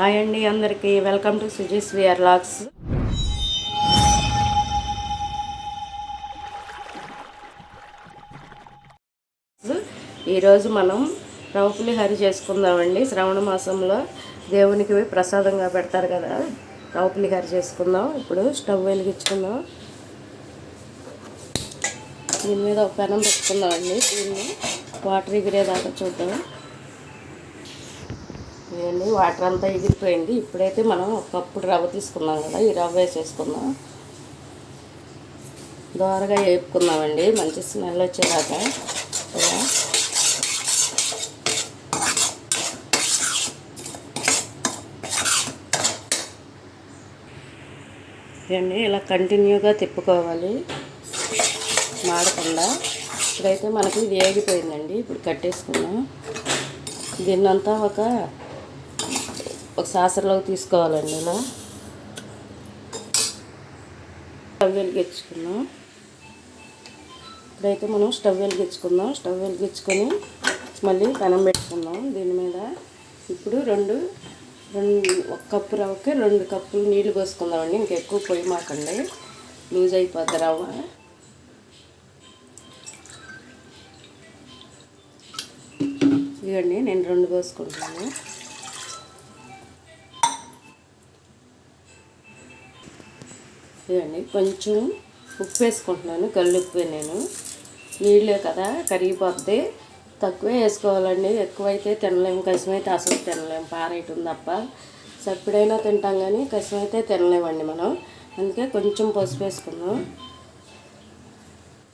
Hi అండి అందరికీ welcome to Suji's vlogs ఈరోజు మనం రవ్వ పులిహోర చేసుకుందామండి. శ్రావణ మాసంలో దేవునికి ప్రసాదంగా పెడతారు కదా రవ్వ హరి చేసుకుందాం. ఇప్పుడు స్టవ్ వెలిగించుకుందాం. దీని మీద ఒక పెనం పెట్టుకుందామండి. దీన్ని వాటర్ ఎగిరేదాకా చూద్దాం. ఇవన్నీ వాటర్ అంతా ఎగిరిపోయింది ఇప్పుడైతే మనం ఒకప్పుడు రవ్వ తీసుకున్నాం కదా ఈ రవ్వ వేసేసుకుందాం. దోరగా వేపుకుందామండి. మంచి స్మెల్ వచ్చేదాకా ఇలా ఇవన్నీ ఇలా కంటిన్యూగా తిప్పుకోవాలి. మాడకుండా. ఇప్పుడైతే మనకి వేగిపోయిందండి. ఇప్పుడు కట్టేసుకున్నాం దీన్నంతా ఒక ఒక సాసర్లోకి తీసుకోవాలండి ఇలా స్టవ్ వెలిగించుకున్నాం ఇప్పుడైతే మనం స్టవ్ వెలిగించుకుందాం. స్టవ్ వెలిగించుకొని మళ్ళీ కనం పెట్టుకుందాం. దీని మీద ఇప్పుడు రెండు రెండు ఒక కప్పు రవ్వకి రెండు కప్పులు నీళ్ళు పోసుకుందామండి. ఇంకెక్కువ పొయ్యి మాకండి. లూజ్ అయిపోద్ది రవ్వ. ఇవ్వండి నేను రెండు పోసుకుంటాను ఇవ్వండి కొంచెం ఉప్పు వేసుకుంటున్నాను. కళ్ళు ఉప్పు నేను. నీళ్ళే కదా కరిగిపోద్ది. తక్కువే వేసుకోవాలండి. ఎక్కువైతే తినలేము కసిమైతే అసలు తినలేము పారేయటం తప్ప. సప్పుడైనా తింటాం కానీ కసిమైతే తినలేమండి మనం. అందుకే కొంచెం పసుపు వేసుకుందాం.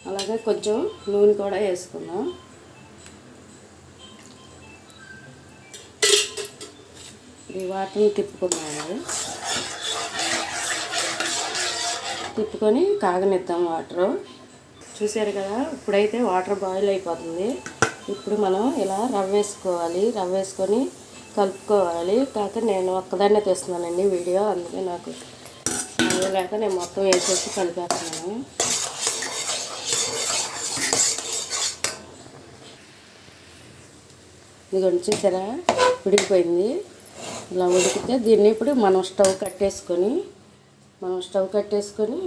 అలాగే కొంచెం నూనె కూడా వేసుకుందాం. ఈ వాటర్ని తిప్పుకున్నాము తిప్పుకొని కాగనిద్దాం వాటరు. చూసారు కదా ఇప్పుడైతే వాటర్ బాయిల్ అయిపోతుంది. ఇప్పుడు మనం ఇలా రవ్వ వేసుకోవాలి. రవ్వ వేసుకొని కలుపుకోవాలి. కాక నేను ఒక్కదాన్నే తెస్తున్నానండి వీడియో అందుకే నాకు లేక నేను మొత్తం వేసేసి కలిపేస్తున్నాను. ఇదిగోండి చూసారా? ఉడికిపోయింది. ఇలా ఉడికితే దీన్ని ఇప్పుడు మనం స్టవ్ కట్టేసుకొని మనం స్టవ్ కట్టేసుకొని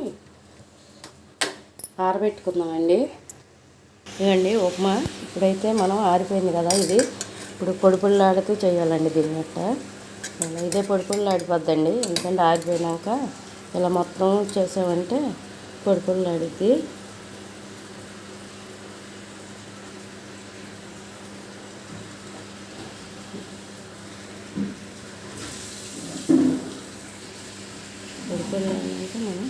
ఆరబెట్టుకుందామండి. ఇవ్వండి ఉప్మా. ఇప్పుడైతే మనం ఆరిపోయింది కదా ఇది. ఇప్పుడు పొడి చేయాలండి దీన్ని గట్ట ఇదే పొడి ఎందుకంటే ఆరిపోయినాక ఇలా మొత్తం చేసామంటే పొడి పొడిలాడిద్ది పొడి పొడిలాడినాక మనం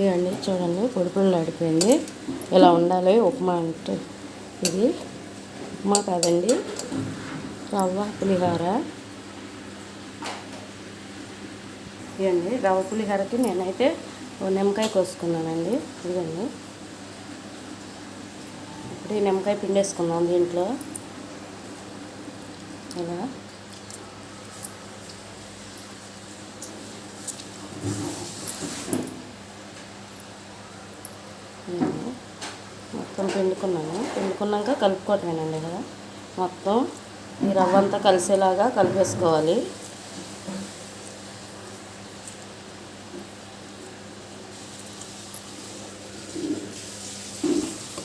ఇవన్నీ చూడండి పొడి పొడులు ఆడిపోయింది. ఇలా ఉండాలి? ఉప్మా అంటే ఇది. ఉప్మా కాదండి రవ్వ పులిహోర. ఇవ్వండి రవ్వ పులిహోరకి నేనైతే నిమ్మకాయ కోసుకున్నానండి. ఇదండి ఇప్పుడు ఈ నిమ్మకాయ పిండేసుకున్నాం దీంట్లో. ఇలా నేను మొత్తం పిండుకున్నాను. పిండుకున్నాక కలుపుకోవటమేనండి కదా. మొత్తం ఈ రవ్వ అంతా కలిసేలాగా కలిపేసుకోవాలి.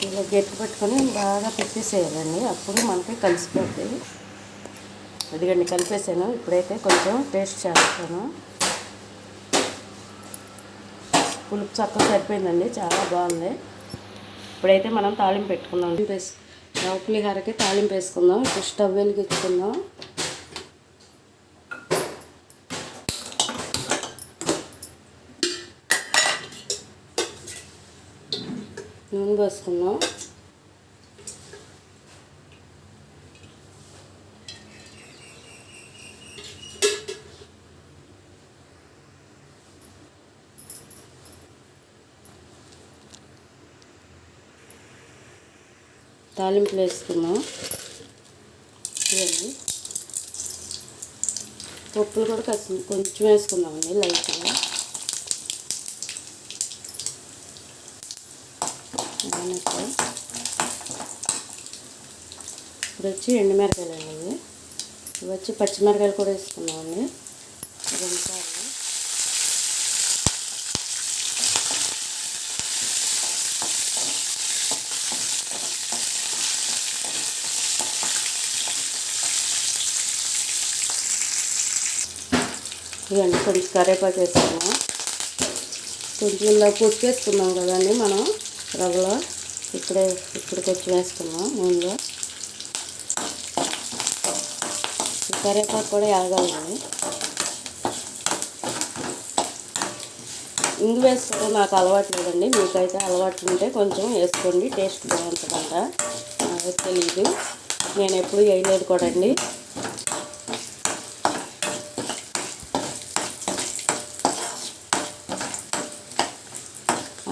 ఇలా గట్టి పెట్టుకొని బాగా పెట్టేసేయాలండి అప్పుడు మనకి కలిసిపోతాయి అదిగండి కలిపేసాను. ఇప్పుడైతే కొంచెం టేస్ట్ చేస్తాను. పులుపు చక్కగా సరిపోయిందండి. చాలా బాగుంది. ఇప్పుడైతే మనం తాళింపు పెట్టుకుందాం. వేసు రవ్వ తాళింపు వేసుకుందాం. ఇప్పుడు స్టవ్ వెలిగించుకుందాం నూనె పోసుకుందాం. తాలింపులు వేసుకున్నాం. ఇవన్నీ పప్పులు కూడా కొంచెం కొంచెం వేసుకుందామండి లైట్గా. ఇప్పుడు వచ్చి ఎండుమిరకాయలు అండి ఇవి వచ్చి పచ్చిమిరకాయలు కూడా వేసుకున్నామండి ఇదంతా సార్లు ఇవన్నీ కొంచెం కరేపాకు వేసుకున్నాం. కొంచెం ఇలా పుసుకు వేసుకున్నాం కదండి మనం. రవ్వలో ఇప్పుడే ఇప్పుడు కొంచెం వేసుకున్నాం నూనెలో కరేపాకు కూడా వేగాలండి ఇంగు వేసుకోవడం నాకు అలవాటు లేదండి. మీకైతే అలవాటు ఉంటే కొంచెం వేసుకోండి. టేస్ట్ బాగుంటుందంట. నాకు తెలియదు నేను ఎప్పుడు వేయలేదు కూడా అండి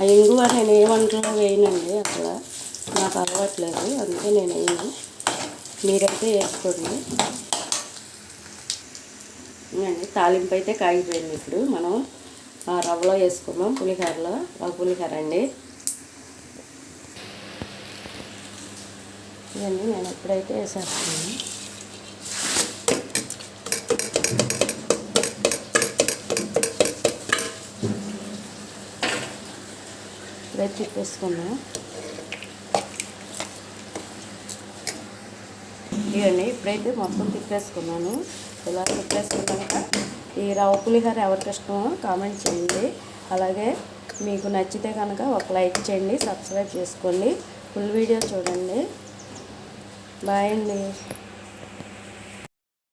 ఇంగువ నేను ఏ వంటలో వేయనండి అక్కడ? నాకు అలవాట్లేదు అందుకే నేను వేయను. మీరైతే వేసుకోండి. అండి తాలింపు అయితే కాగిపోయింది ఇప్పుడు. మనం ఆ రవ్వలో వేసుకున్నాం పులిహోరలో. రవ్వ పులిహోర అండి. ఇవన్నీ నేను ఎప్పుడైతే వేసేస్తున్నాను ఇప్పుడైతే తిప్పేసుకున్నాం ఇవన్నీ ఇప్పుడైతే మొత్తం తిప్పేసుకున్నాను. ఇలా తిప్పేసుకున్నాక ఈ రవ్వ పులిహోర ఎవరికి ఇష్టమో కామెంట్ చేయండి. అలాగే మీకు నచ్చితే కనుక ఒక లైక్ చేయండి సబ్స్క్రైబ్ చేసుకోండి. ఫుల్ వీడియో చూడండి. బాయ్ అండి.